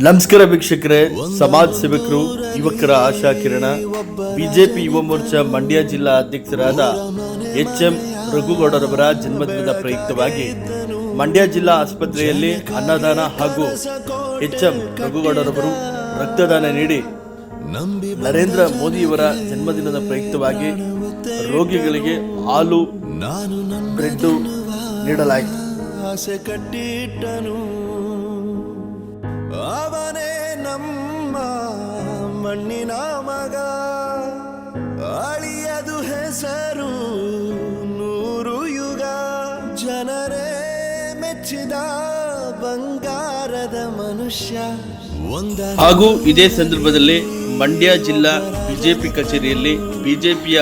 ನಮಸ್ಕಾರ ವೀಕ್ಷಕರೇ, ಸಮಾಜ ಸೇವಕರು, ಯುವಕರ ಆಶಾ ಕಿರಣ, ಬಿಜೆಪಿ ಯುವ ಮೋರ್ಚಾ ಮಂಡ್ಯ ಜಿಲ್ಲಾ ಅಧ್ಯಕ್ಷರಾದ ಎಚ್ ಎಂ ರಘುಗೌಡರವರ ಜನ್ಮದಿನದ ಪ್ರಯುಕ್ತವಾಗಿ ಮಂಡ್ಯ ಜಿಲ್ಲಾ ಆಸ್ಪತ್ರೆಯಲ್ಲಿ ಅನ್ನದಾನ ಹಾಗೂ ಎಚ್ ಎಂ ರಘುಗೌಡರವರು ರಕ್ತದಾನ ನೀಡಿ ನರೇಂದ್ರ ಮೋದಿಯವರ ಜನ್ಮದಿನದ ಪ್ರಯುಕ್ತವಾಗಿ ರೋಗಿಗಳಿಗೆ ಹಾಲು ಬ್ರೆಡ್ ನೀಡಲಾಯಿತು. ಮಣ್ಣಿನ ಮಗ, ಅಳಿಯದು ಹೆಸರು ನೂರು ಯುಗ. ಜನರೇ ಮೆಚ್ಚಿದ ಬಂಗಾರದ ಮನುಷ್ಯ ಹಾಗೂ ಇದೇ ಸಂದರ್ಭದಲ್ಲಿ ಮಂಡ್ಯ ಜಿಲ್ಲಾ ಬಿಜೆಪಿ ಕಚೇರಿಯಲ್ಲಿ ಬಿಜೆಪಿಯ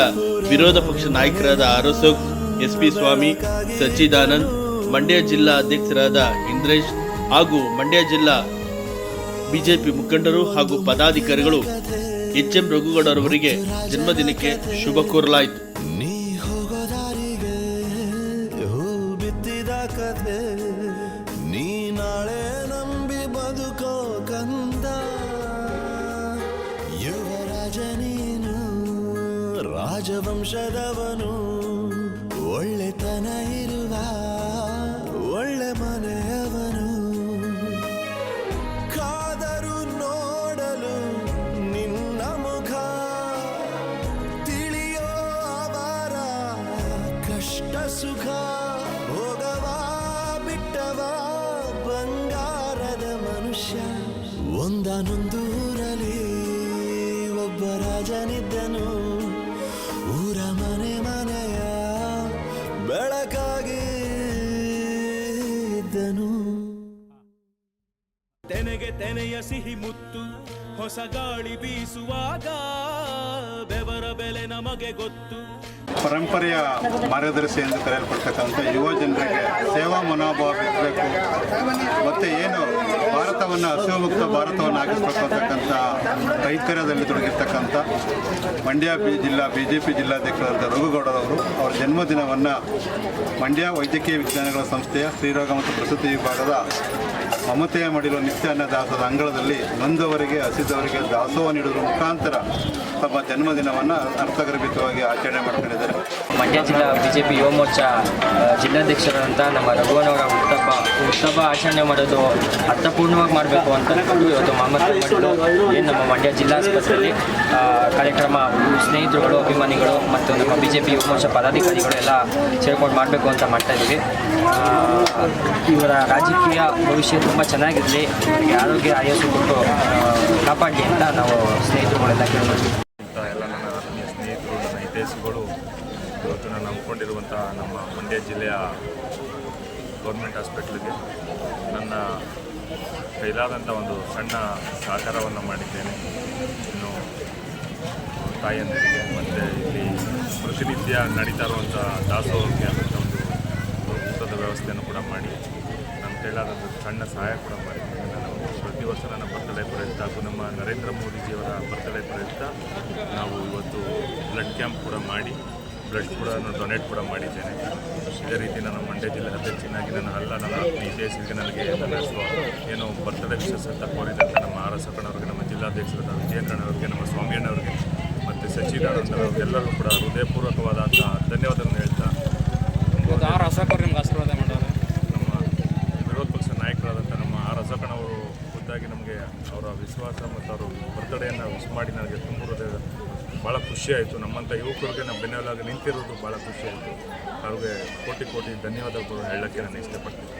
ವಿರೋಧ ಪಕ್ಷ ನಾಯಕರಾದ ಅರಸೋಕ್ ಎಸ್ ಪಿ ಸ್ವಾಮಿ, ಸಚ್ಚಿದಾನಂದ್, ಮಂಡ್ಯ ಜಿಲ್ಲಾ ಅಧ್ಯಕ್ಷರಾದ ಇಂದ್ರೇಶ್ ಹಾಗೂ ಮಂಡ್ಯ ಜಿಲ್ಲಾ ಬಿಜೆಪಿ ಮುಖಂಡರು ಹಾಗೂ ಪದಾಧಿಕಾರಿಗಳು ಎಚ್ ಎಂ ರಘುಗೌಡರವರಿಗೆ ಜನ್ಮದಿನಕ್ಕೆ ಶುಭ ಕೋರಲಾಯಿತು. ನೀ ಹೋಗೋ ಸುಖ ಹೋಗವಾ ಬಿಟ್ಟವಾ, ಬಂಗಾರದ ಮನುಷ್ಯ. ಒಂದನೊಂದೂರಲ್ಲಿ ಒಬ್ಬ ರಾಜನಿದ್ದನು. ಊರ ಮನೆ ಮನೆಯ ಬೆಳಕಾಗಿ ಇದ್ದನು. ತೆನೆಗೆ ತೆನೆಯ ಸಿಹಿ ಮುತ್ತು, ಹೊಸ ಗಾಳಿ ಬೀಸುವಾಗ ಬೆವರ ಬೆಲೆ ನಮಗೆ ಗೊತ್ತು. ಪರಂಪರೆಯ ಮಾರ್ಗದರ್ಶಿ ಎಂದು ಕರೆಯಲ್ಪಡ್ತಕ್ಕಂಥ ಯುವ ಜನರಿಗೆ ಸೇವಾ ಮನೋಭಾವ ಇರಬೇಕು ಮತ್ತು ಏನು ಭಾರತವನ್ನು ಹಸಿವುಮುಕ್ತ ಭಾರತವನ್ನು ಕೈಕರ್ಯದಲ್ಲಿ ತೊಡಗಿರ್ತಕ್ಕಂಥ ಮಂಡ್ಯ ಬಿ ಜಿಲ್ಲಾ ಬಿ ಜೆ ಪಿ ಜಿಲ್ಲಾಧ್ಯಕ್ಷರಾದ ರಘುಗೌಡರವರು ಅವರ ಜನ್ಮದಿನವನ್ನು ಮಂಡ್ಯ ವೈದ್ಯಕೀಯ ವಿಜ್ಞಾನಗಳ ಸಂಸ್ಥೆಯ ಸ್ತ್ರೀರೋಗ ಮತ್ತು ಪ್ರಸೂತಿ ವಿಭಾಗದ ಮಮತೆಯ ಮಾಡಿರುವ ನಿತ್ಯಾನ್ನ ದಾಸದ ಅಂಗಳದಲ್ಲಿ ನೊಂದವರಿಗೆ ಹಸಿದವರಿಗೆ ದಾಸೋಹ ನೀಡುವ ಮುಖಾಂತರ ತಮ್ಮ ಜನ್ಮದಿನವನ್ನು ಅರ್ಥಗರ್ಭಿತವಾಗಿ ಆಚರಣೆ ಮಾಡ್ಕೊಂಡಿದ್ದಾರೆ. ಮಂಡ್ಯ ಜಿಲ್ಲಾ ಬಿಜೆಪಿ ಯುವ ಮೋರ್ಚಾ ಜಿಲ್ಲಾಧ್ಯಕ್ಷರಾದಂಥ ನಮ್ಮ ರಘುವನವರ ಹುತ್ತಪ್ಪ ಉತ್ಸವ ಆಚರಣೆ ಮಾಡೋದು ಅರ್ಥಪೂರ್ಣವಾಗಿ ಮಾಡಬೇಕು ಅಂತ ಇವತ್ತು ಮಾಡಿದ್ದು. ಏನು ನಮ್ಮ ಮಂಡ್ಯ ಜಿಲ್ಲಾ ಆಸ್ಪತ್ರೆಯಲ್ಲಿ ಕಾರ್ಯಕ್ರಮ, ಸ್ನೇಹಿತರುಗಳು, ಅಭಿಮಾನಿಗಳು ಮತ್ತು ನಮ್ಮ B J P Yuva Morcha ಪದಾಧಿಕಾರಿಗಳು ಎಲ್ಲ ಸೇರ್ಕೊಂಡು ಮಾಡಬೇಕು ಅಂತ ಮಾಡ್ತಾ ಇದ್ದೀವಿ. ಇವರ ರಾಜಕೀಯ ಭವಿಷ್ಯ ತುಂಬ ಚೆನ್ನಾಗಿರಲಿ ಆರೋಗ್ಯ ಆಯಸ್ಸು ಕೊಟ್ಟು ಕಾಪಾಡಿ ಅಂತ ನಾವು ಸ್ನೇಹಿತರುಗಳೆಲ್ಲ ಕೇಳ್ಬೋದು ಇಂಥ ಎಲ್ಲ ನನ್ನ ಆತ್ಮೀಯ ಸ್ನೇಹಿತರು ನನ್ನ ಹಿತೈಷಿಗಳು ಇವತ್ತು ನಾನು ನಂಬ್ಕೊಂಡಿರುವಂಥ ನಮ್ಮ ಮಂಡ್ಯ ಜಿಲ್ಲೆಯ ಗೌರ್ಮೆಂಟ್ ಹಾಸ್ಪಿಟ್ಲಿಗೆ ನನ್ನ ಕೈಲಾದಂಥ ಒಂದು ಸಣ್ಣ ಸಹಕಾರವನ್ನು ಮಾಡಿದ್ದೇನೆ. ಇನ್ನು ತಾಯಿಯಂದಿರಿಗೆ ಮತ್ತು ಇಲ್ಲಿ ಪ್ರತಿನಿತ್ಯ ನಡೀತಾ ಇರುವಂಥ ದಾಸೋಹಕ್ಕೆ ಆದಂಥ ಒಂದು ಊಟದ ವ್ಯವಸ್ಥೆಯನ್ನು ಕೂಡ ಮಾಡಿ ನನ್ನ ಕೈಲಾದಂಥ ಸಣ್ಣ ಸಹಾಯ ಕೂಡ ಮಾಡಿದ್ದೇನೆ. ನಾನು ಪ್ರತಿ ವರ್ಷ ನನ್ನ ಬರ್ತಡೇ ಪ್ರಯುಕ್ತ ಹಾಗೂ ನಮ್ಮ ನರೇಂದ್ರ ಮೋದಿಜಿಯವರ ಬರ್ತಡೇ ಪ್ರಯುಕ್ತ ನಾವು ಇವತ್ತು ಬ್ಲಡ್ ಕ್ಯಾಂಪ್ ಕೂಡ ಮಾಡಿ ಬ್ಲಡ್ ಕೂಡ ಡೊನೇಟ್ ಕೂಡ ಮಾಡಿದ್ದೇನೆ. ಇದೇ ರೀತಿ ನನ್ನ ಮಂಡ್ಯ ಜಿಲ್ಲೆ ಅಧ್ಯಕ್ಷನಾಗಿ ನನ್ನ ಅಲ್ಲ ನನ್ನ ದೇಶಕ್ಕೆ ನನಗೆ ನನ್ನ ಏನು ಬರ್ತಡೇ ವಿಶೇಷ ಅಂತ ಕೋರಿದಂಥ ನಮ್ಮ ಆರ್ ಎಸ್ ಅಕ್ಕನವ್ರಿಗೆ ನಮ್ಮ ಜಿಲ್ಲಾಧ್ಯಕ್ಷರಾದ ನಮ್ಮ ಸ್ವಾಮಿಯಣ್ಣವ್ರಿಗೆ ಮತ್ತು ಸಚಿದಾನಂದ ಎಲ್ಲರಿಗೂ ಕೂಡ ಹೃದಯಪೂರ್ವಕವಾದಂಥ ಧನ್ಯವಾದಗಳನ್ನು ಹೇಳ್ತಾ ಆರ್ ಅಸಕರ್ ನಿಮ್ಗೆ ಆಶೀರ್ವಾದ ಮಾಡೋದು ನಮ್ಮ ವಿರೋಧ ಪಕ್ಷ ನಾಯಕರಾದಂಥ ನಮ್ಮ ಆರ್ ಅಸಕಣ್ಣವರು ಖುದ್ದಾಗಿ ನಮಗೆ ಅವರ ವಿಶ್ವಾಸ ಮತ್ತು ಅವರು ಬರ್ತಡೆಯನ್ನು ವಿಶ್ ಮಾಡಿ ನನಗೆ ತುಂಬ ಹೃದಯ ಭಾಳ ಖುಷಿಯಾಯಿತು ನಮ್ಮಂಥ ಯುವಕರಿಗೆ, ನಮ್ಮ ಬೆನ್ನೆಲಾಗಿ ನಿಂತಿರೋದು ಭಾಳ ಖುಷಿಯಾಯಿತು ಅವ್ರಿಗೆ ಕೋಟಿ ಕೋಟಿ ಧನ್ಯವಾದಗಳು ಹೇಳೋಕ್ಕೆ ನಾನು ಇಷ್ಟಪಡ್ತೀನಿ.